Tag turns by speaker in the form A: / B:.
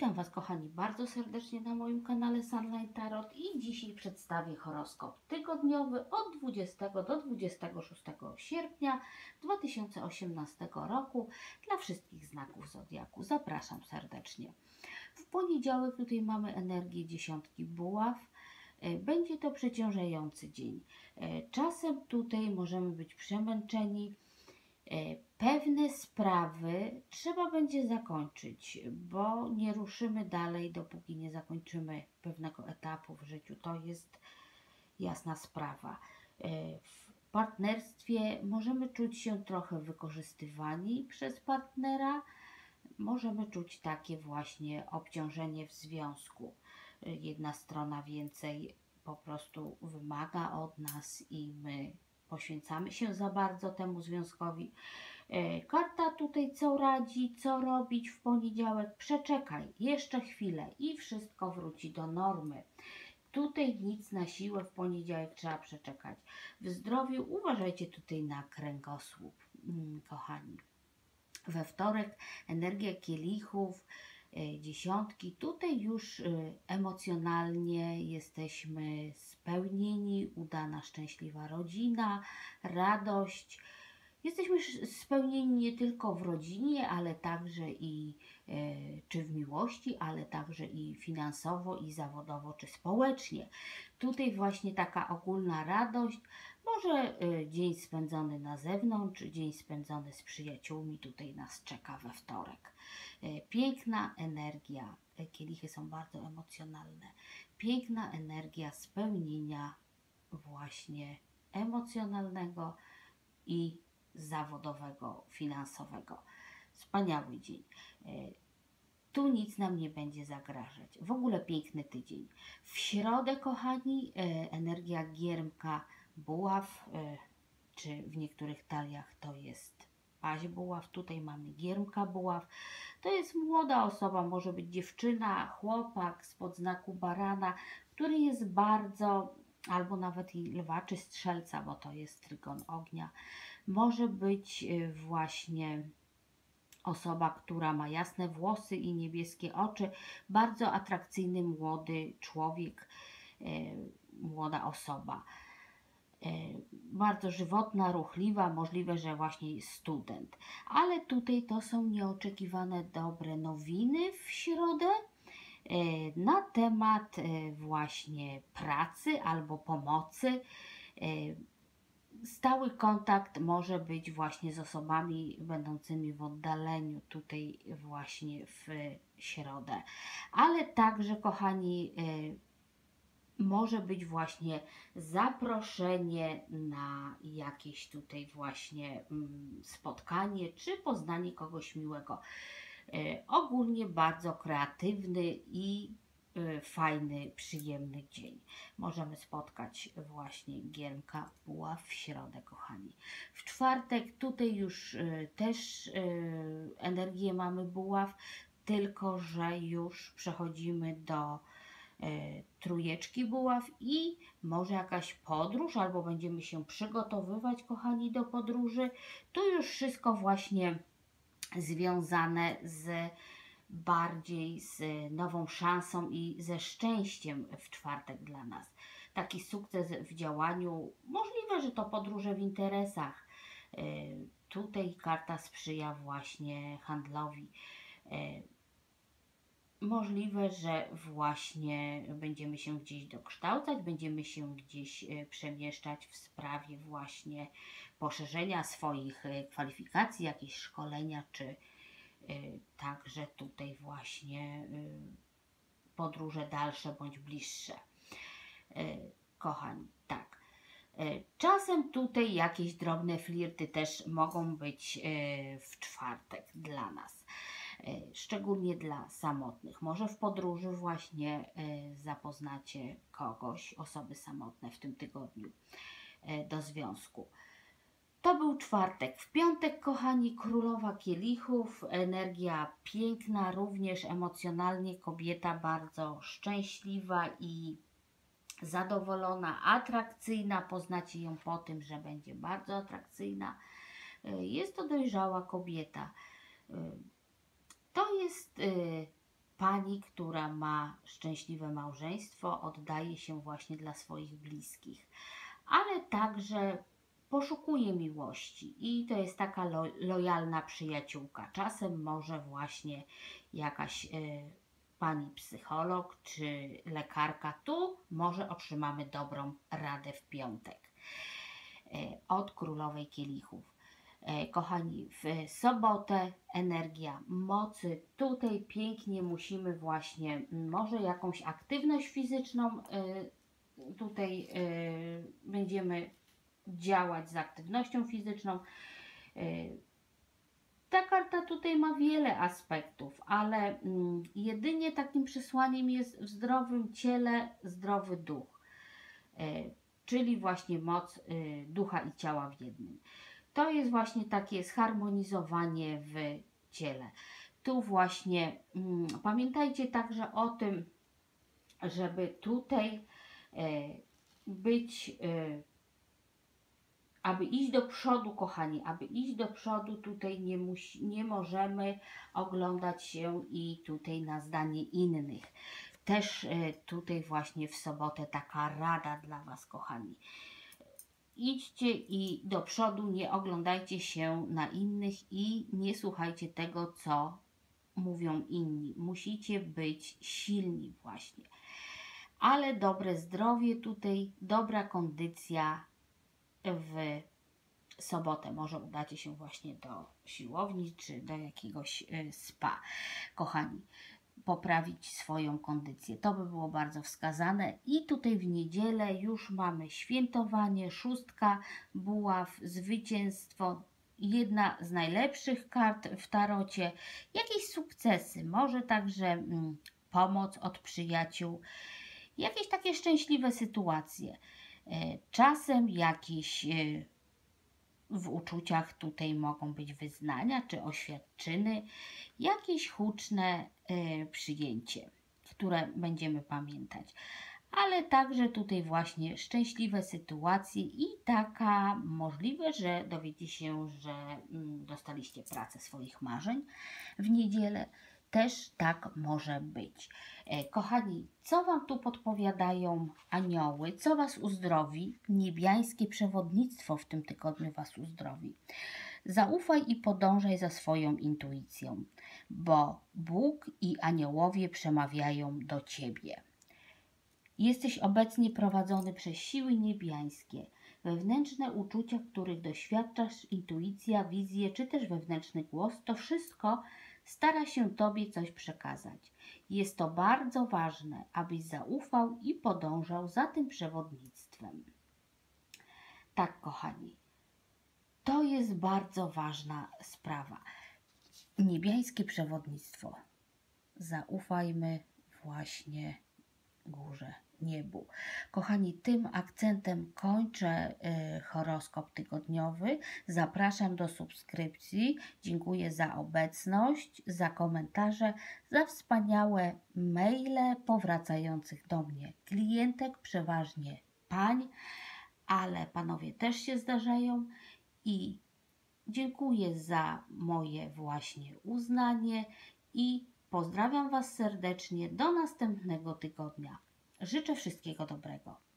A: Witam Was kochani bardzo serdecznie na moim kanale Sunline Tarot i dzisiaj przedstawię horoskop tygodniowy od 20 do 26 sierpnia 2018 roku dla wszystkich znaków Zodiaku. Zapraszam serdecznie. W poniedziałek tutaj mamy energię dziesiątki buław. E, Będzie to przeciążający dzień. E, Czasem tutaj możemy być przemęczeni, Pewne sprawy trzeba będzie zakończyć, bo nie ruszymy dalej, dopóki nie zakończymy pewnego etapu w życiu. To jest jasna sprawa. E, W partnerstwie możemy czuć się trochę wykorzystywani przez partnera, możemy czuć takie właśnie obciążenie w związku. E, Jedna strona więcej po prostu wymaga od nas i my poświęcamy się za bardzo temu związkowi. E, Karta tutaj co radzi, co robić w poniedziałek. Przeczekaj jeszcze chwilę i wszystko wróci do normy. Tutaj nic na siłę w poniedziałek trzeba przeczekać. W zdrowiu uważajcie tutaj na kręgosłup, mm, kochani. We wtorek energia kielichów, dziesiątki. Tutaj już e, emocjonalnie jesteśmy spełnieni, udana, szczęśliwa rodzina, radość. Jesteśmy spełnieni nie tylko w rodzinie, ale także i e, czy w miłości, ale także i finansowo, i zawodowo, czy społecznie. Tutaj właśnie taka ogólna radość, może e, dzień spędzony na zewnątrz, dzień spędzony z przyjaciółmi, tutaj nas czeka we wtorek. E, Piękna energia, e, kielichy są bardzo emocjonalne, piękna energia spełnienia właśnie emocjonalnego i zawodowego, finansowego. Wspaniały dzień. Tu nic nam nie będzie zagrażać. W ogóle piękny tydzień. W środę, kochani, energia giermka buław, e, czy w niektórych taliach to jest paź buław, tutaj mamy giermka buław. To jest młoda osoba, może być dziewczyna, chłopak spod znaku barana, który jest bardzo, albo nawet i lwa czy strzelca, bo to jest trygon ognia. Może być y, właśnie osoba, która ma jasne włosy i niebieskie oczy, bardzo atrakcyjny młody człowiek, e, młoda osoba. E, Bardzo żywotna, ruchliwa, możliwe, że właśnie student. Ale tutaj to są nieoczekiwane dobre nowiny w środę e, na temat e, właśnie pracy albo pomocy. Stały kontakt może być właśnie z osobami będącymi w oddaleniu, tutaj właśnie w środę. Ale także, kochani, może być właśnie zaproszenie na jakieś tutaj właśnie mm, spotkanie czy poznanie kogoś miłego. Y, Ogólnie bardzo kreatywny i y, fajny, przyjemny dzień. Możemy spotkać właśnie Giermka Buław w środę, kochani. W czwartek tutaj już y, też energię mamy Buław, tylko że już przechodzimy do y, trójeczki Buław i może jakaś podróż, albo będziemy się przygotowywać, kochani, do podróży. Tu już wszystko właśnie związane z bardziej z nową szansą i ze szczęściem w czwartek dla nas. Taki sukces w działaniu, możliwe, że to podróże w interesach. E, Tutaj karta sprzyja właśnie handlowi. E, Możliwe, że właśnie będziemy się gdzieś dokształcać, będziemy się gdzieś e, przemieszczać w sprawie właśnie poszerzenia swoich e, kwalifikacji, jakieś szkolenia czy y, także tutaj właśnie podróże dalsze bądź bliższe. Kochani, tak. Czasem tutaj jakieś drobne flirty też mogą być w czwartek dla nas. Y, Szczególnie dla samotnych. Może w podróży właśnie y, zapoznacie kogoś, osoby samotne w tym tygodniu y, do związku. To był czwartek. W piątek, kochani, królowa kielichów, energia piękna, również emocjonalnie kobieta bardzo szczęśliwa i zadowolona, atrakcyjna. Poznacie ją po tym, że będzie bardzo atrakcyjna. Jest to dojrzała kobieta. Jest y, pani, która ma szczęśliwe małżeństwo, oddaje się właśnie dla swoich bliskich, ale także poszukuje miłości i to jest taka lo lojalna przyjaciółka. Czasem może właśnie jakaś y, pani psycholog czy lekarka, tu może otrzymamy dobrą radę w piątek y, od królowej kielichów. E, kochani, w sobotę energia mocy. Tutaj pięknie musimy właśnie, może jakąś aktywność fizyczną, e, tutaj e, będziemy działać z aktywnością fizyczną. Ta karta tutaj ma wiele aspektów, ale jedynie takim przesłaniem jest w zdrowym ciele zdrowy duch, czyli właśnie moc ducha i ciała w jednym. To jest właśnie takie zharmonizowanie w ciele. Tu właśnie mm, pamiętajcie także o tym, żeby tutaj e, być, e, aby iść do przodu, kochani, aby iść do przodu, tutaj nie, musi, nie możemy oglądać się i tutaj na zdanie innych. Też e, tutaj właśnie w sobotę taka rada dla Was, kochani idźcie i do przodu, nie oglądajcie się na innych i nie słuchajcie tego, co mówią inni. Musicie być silni właśnie. Ale dobre zdrowie tutaj, dobra kondycja w sobotę. Może udacie się właśnie do siłowni czy do jakiegoś y, spa. Kochani, poprawić swoją kondycję. To by było bardzo wskazane. I tutaj w niedzielę już mamy świętowanie, szóstka buław, zwycięstwo, jedna z najlepszych kart w tarocie, jakieś sukcesy, może także mm, pomoc od przyjaciół, jakieś takie szczęśliwe sytuacje. E, czasem jakieś e, w uczuciach tutaj mogą być wyznania czy oświadczyny, jakieś huczne y, przyjęcie, które będziemy pamiętać. Ale także tutaj właśnie szczęśliwe sytuacje i taka możliwe, że dowiecie się, że mm, dostaliście pracę swoich marzeń w niedzielę też tak może być. E, kochani, co Wam tu podpowiadają anioły? Co Was uzdrowi? Niebiańskie przewodnictwo w tym tygodniu Was uzdrowi. Zaufaj i podążaj za swoją intuicją, bo Bóg i aniołowie przemawiają do Ciebie. Jesteś obecnie prowadzony przez siły niebiańskie. Wewnętrzne uczucia, których doświadczasz, intuicja, wizje czy też wewnętrzny głos, to wszystko stara się Tobie coś przekazać. Jest to bardzo ważne, abyś zaufał i podążał za tym przewodnictwem. Tak, kochani, to jest bardzo ważna sprawa. Niebiańskie przewodnictwo. Zaufajmy właśnie górze niebu. Kochani, tym akcentem kończę y, horoskop tygodniowy. Zapraszam do subskrypcji. Dziękuję za obecność, za komentarze, za wspaniałe maile powracających do mnie klientek, przeważnie pań, ale panowie też się zdarzają i dziękuję za moje właśnie uznanie i pozdrawiam Was serdecznie do następnego tygodnia. Życzę wszystkiego dobrego.